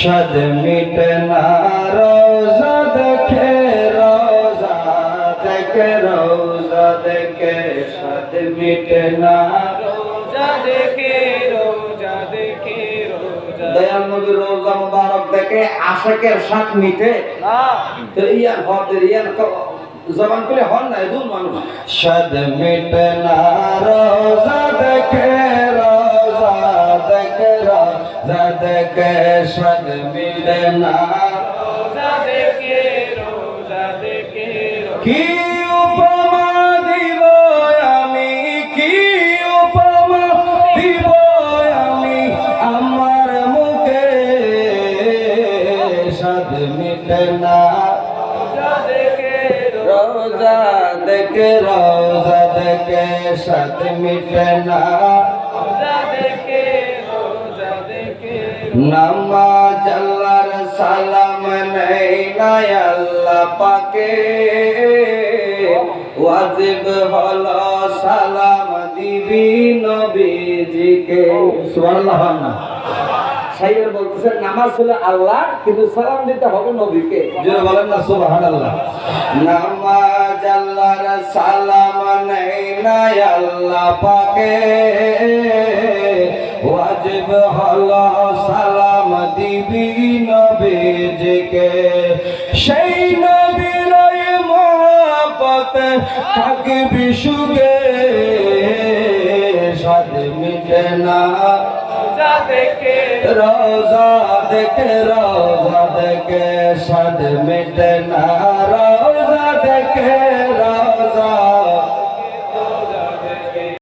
সদ মিটে না রোজা দেখে রোজা দেখে রোজা দেখে সদ মিটে না। রোজা দেখে রোজা দেখে রোজা দয়াল নবী রোজা মুবারক দেখে আশাকের সাথ মিটে। না। তো ইয়ার হদের ইয়ার জবান করে হল না দূর মানুষ। সদ মিটে না রোজা দেখে দেখে রোজা দেখে রোজা। কি উপমা দিব আমি? কি উপমা দিব আমি? আমার মুখে সাদ মিটনা রোজা দেখে রোজা দেখে রোজা দেখে সাদ মিটনা রোজা নামাজ আল্লাহর সালাম নেই নাই আল্লাহ পাকে। ওয়াজিব হলো সালাম দিবি নবীজিকে। সুবহানাল্লাহ, না। সাইয়ের বলতেছেন নামাজ হলো আল্লাহ, কিন্তু সালাম দিতে হবে নবীকে। জোরে বলেন না, সুবহানাল্লাহ। নামাজ আল্লাহর সালাম নেই নাই আল্লাহ পাকে। ওয়াজিব হলো সালাম দিবি নবীজিকে। সেই নবীর মহাপত থাকবি সুগে সাদ মিটে না। রোজা দেখে। রোজা দেখে সাদ মিটে না।